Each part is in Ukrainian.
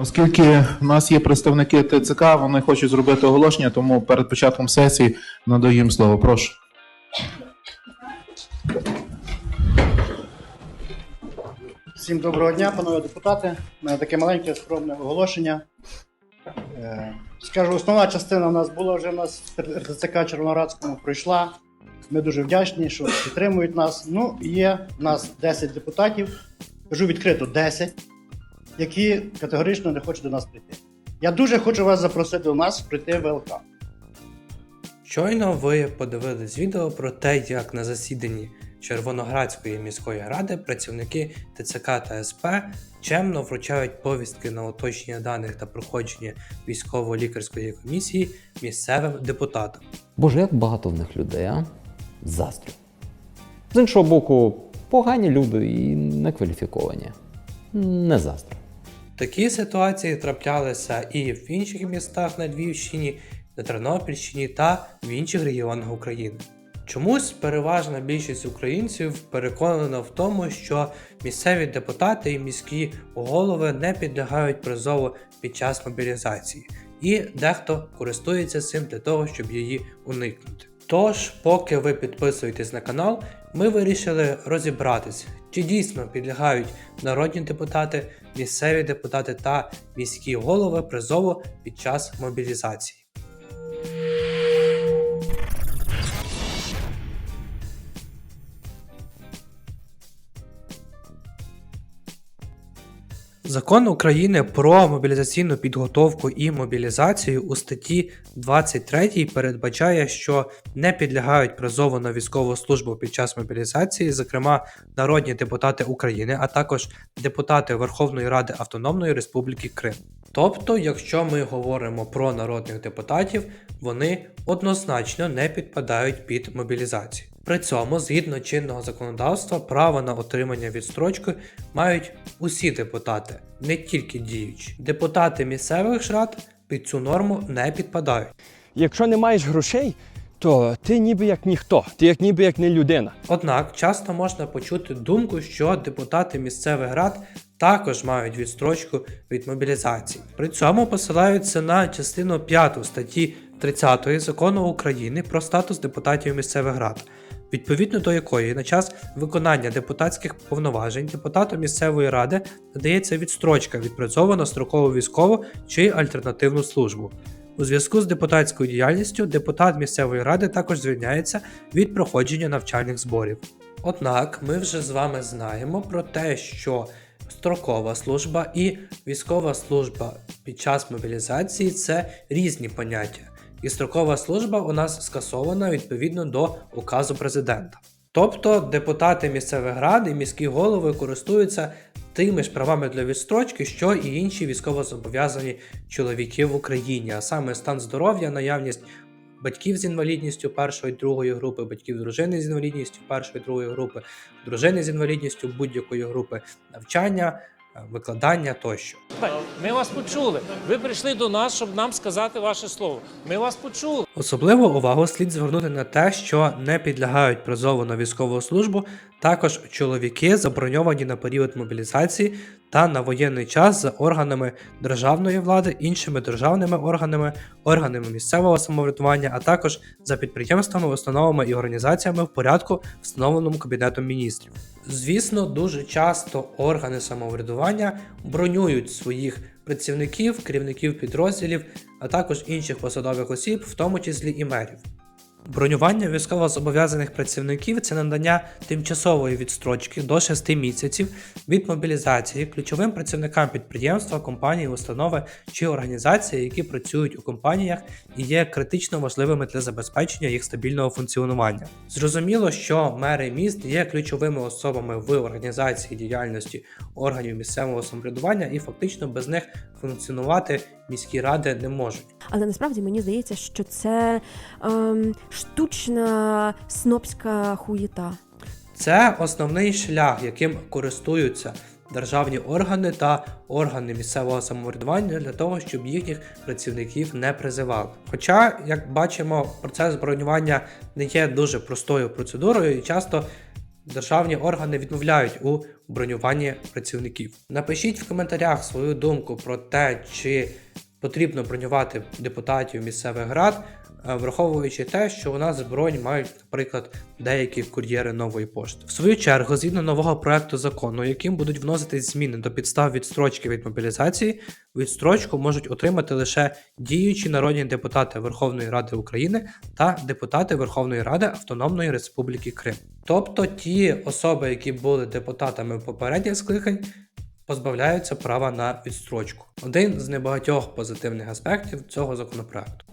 Оскільки в нас є представники ТЦК, вони хочуть зробити оголошення, тому перед початком сесії надаю їм слово. Прошу. Всім доброго дня, панове депутати. У мене таке маленьке скромне оголошення. Е, Скажу, основна частина у нас була вже у нас в РТЦК Червонорадському пройшла. Ми дуже вдячні, що підтримують нас. Ну, є в нас 10 депутатів, кажу відкрито 10, які категорично не хочуть до нас прийти. Я дуже хочу вас запросити до нас прийти в ВЛК. Щойно ви подивились відео про те, як на засіданні Червоноградської міської ради працівники ТЦК та СП чемно вручають повістки на уточнення даних та проходження військово-лікарської комісії місцевим депутатам. Боже, як багато в них людей, а? Заздрю. З іншого боку, погані люди і некваліфіковані. Не заздрю. Такі ситуації траплялися і в інших містах на Львівщині, на Тернопільщині та в інших регіонах України. Чомусь переважна більшість українців переконана в тому, що місцеві депутати і міські голови не підлягають призову під час мобілізації, і дехто користується цим для того, щоб її уникнути. Тож, поки ви підписуєтесь на канал, ми вирішили розібратись, чи дійсно підлягають народні депутати, місцеві депутати та міські голови призову під час мобілізації. Закон України про мобілізаційну підготовку і мобілізацію у статті 23 передбачає, що не підлягають призову на військову службу під час мобілізації, зокрема народні депутати України, а також депутати Верховної Ради Автономної Республіки Крим. Тобто, якщо ми говоримо про народних депутатів, вони однозначно не підпадають під мобілізацію. При цьому, згідно чинного законодавства, право на отримання відстрочки мають усі депутати, не тільки діючі. Депутати місцевих рад під цю норму не підпадають. Якщо не маєш грошей, то ти ніби як ніхто, ти як ніби як не людина. Однак часто можна почути думку, що депутати місцевих рад також мають відстрочку від мобілізації. При цьому посилаються на частину 5 статті 30 закону України про статус депутатів місцевих рад. Відповідно до якої на час виконання депутатських повноважень депутату місцевої ради надається відстрочка від призову строкову військову чи альтернативну службу. У зв'язку з депутатською діяльністю депутат місцевої ради також звільняється від проходження навчальних зборів. Однак ми вже з вами знаємо про те, що строкова служба і військова служба під час мобілізації це різні поняття. І строкова служба у нас скасована відповідно до указу президента. Тобто депутати місцевих рад і міські голови користуються тими ж правами для відстрочки, що і інші військовозобов'язані чоловіки в Україні, а саме стан здоров'я, наявність батьків з інвалідністю першої другої групи, батьків дружини з інвалідністю першої другої групи, дружини з інвалідністю будь-якої групи, навчання, викладання тощо. Ми вас почули. Ви прийшли до нас, щоб нам сказати ваше слово. Ми вас почули. Особливу увагу слід звернути на те, що не підлягають призову на військову службу також чоловіки, заброньовані на період мобілізації та на воєнний час за органами державної влади, іншими державними органами, органами місцевого самоврядування, а також за підприємствами, установами і організаціями в порядку, встановленому Кабінетом міністрів. Звісно, дуже часто органи самоврядування бронюють своїх працівників, керівників підрозділів, а також інших посадових осіб, в тому числі і мерів. Бронювання військовозобов'язаних працівників це надання тимчасової відстрочки до 6 місяців від мобілізації ключовим працівникам підприємства, компанії, установи чи організації, які працюють у компаніях і є критично важливими для забезпечення їх стабільного функціонування. Зрозуміло, що мери міст є ключовими особами в організації діяльності органів місцевого самоврядування, і фактично без них функціонувати міські ради не можуть. Але насправді мені здається, що це ем, штучна снобська хуєта. Це основний шлях, яким користуються державні органи та органи місцевого самоврядування для того, щоб їхніх працівників не призивали. Хоча, як бачимо, процес бронювання не є дуже простою процедурою, і часто державні органи відмовляють у бронюванні працівників. Напишіть в коментарях свою думку про те, чи потрібно бронювати депутатів місцевих рад, враховуючи те, що у нас бронь мають, наприклад, деякі кур'єри нової пошти. В свою чергу, згідно нового проекту закону, яким будуть вноситись зміни до підстав відстрочки від мобілізації, відстрочку можуть отримати лише діючі народні депутати Верховної Ради України та депутати Верховної Ради Автономної Республіки Крим. Тобто ті особи, які були депутатами попередніх скликань, позбавляються права на відстрочку. Один з небагатьох позитивних аспектів цього законопроекту.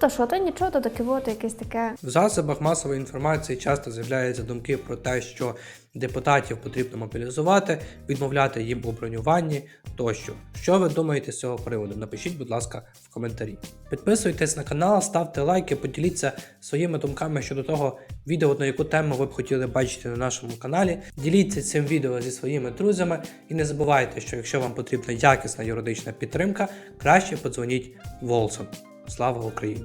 То що, то нічого, то таке от якесь таке. В засобах масової інформації часто з'являються думки про те, що депутатів потрібно мобілізувати, відмовляти їм у бронюванні тощо. Що ви думаєте з цього приводу? Напишіть, будь ласка, в коментарі. Підписуйтесь на канал, ставте лайки, поділіться своїми думками щодо того відео, на яку тему ви б хотіли бачити на нашому каналі. Діліться цим відео зі своїми друзями і не забувайте, що якщо вам потрібна якісна юридична підтримка, краще подзвоніть Волсон. Слава Україні!